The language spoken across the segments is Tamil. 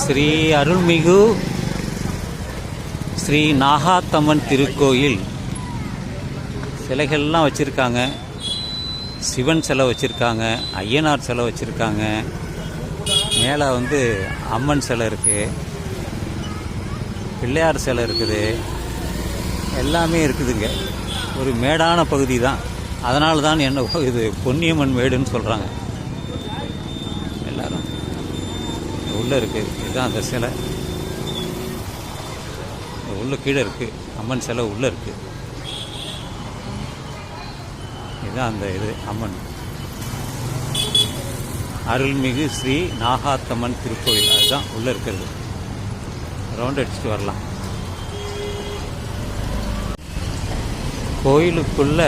ஸ்ரீ அருள்மிகு ஸ்ரீ நாகாத்தம்மன் திருக்கோயில். சிலைகள்லாம் வச்சுருக்காங்க. சிவன் சிலை வச்சுருக்காங்க. ஐயனார் சிலை வச்சுருக்காங்க. மேலே வந்து அம்மன் சிலை இருக்குது பிள்ளையார் சிலை இருக்குது. எல்லாமே இருக்குதுங்க. ஒரு மேடான பகுதி தான். அதனால தான் என்ன இது பொன்னியம்மன் மேடுன்னு சொல்கிறாங்க உள்ளே இருக்குது இதுதான் அந்த சிலை. உள்ள கீழே இருக்குது அம்மன் சிலை உள்ளே இருக்குது இதுதான் அந்த இது அம்மன். அருள்மிகு ஸ்ரீ நாகாத்தம்மன் திருக்கோயில் அதுதான் உள்ளே இருக்கிறது. ரவுண்ட் அடிச்சுட்டு வரலாம். கோயிலுக்குள்ள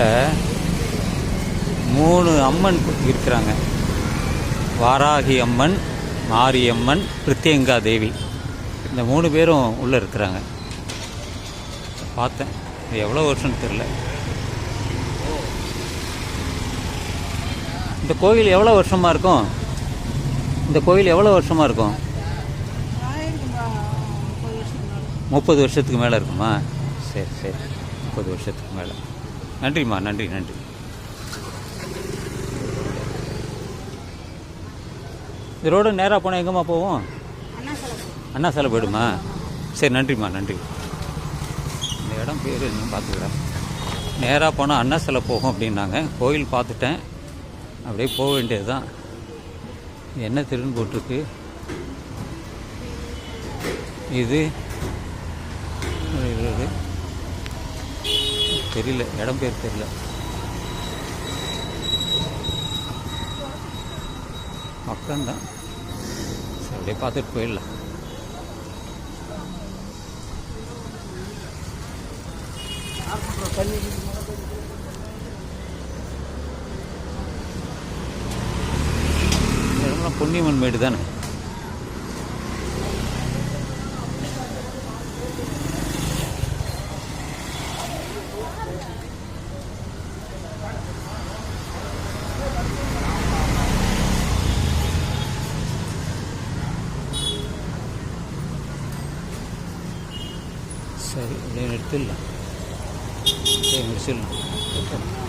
மூணு அம்மன் இருக்கிறாங்க. வாராகி அம்மன் மாரியம்மன் பிரித்யங்கா தேவி. இந்த மூணு பேரும் உள்ளே இருக்கிறாங்க. பார்த்தேன். இது எவ்வளோ வருஷம்னு தெரில இந்த கோயில் எவ்வளோ வருஷமாக இருக்கும்? இந்த கோயில் எவ்வளோ வருஷமாக இருக்கும்? முப்பது வருஷத்துக்கு மேலே இருக்குமா? சரி சரி. முப்பது வருஷத்துக்கு மேலே. நன்றிம்மா நன்றி நன்றி. இந்த ரோடு நேராக போனால் எங்கேம்மா போவோம்? அண்ணா சிலை. போயிடுமா? சரி நன்றிம்மா நன்றி. இந்த இடம் பேர் என்ன பார்த்துக்கிறேன். நேராக போனால் அண்ணா சிலை போகும் அப்படின்னாங்க. கோயில் பார்த்துட்டேன். அப்படியே போக வேண்டியது தான் என்ன திருன்னு போட்டிருக்கு? இது. தெரியல. இடம் பேர் தெரியல. பக்கம்தான். அப்படியே பார்த்துட்டு போயிடலாம். பொன்னியம்மன் மேடு தானே சரி அப்படியே எடுத்துடலாம் சரி முடிச்சிடலாம்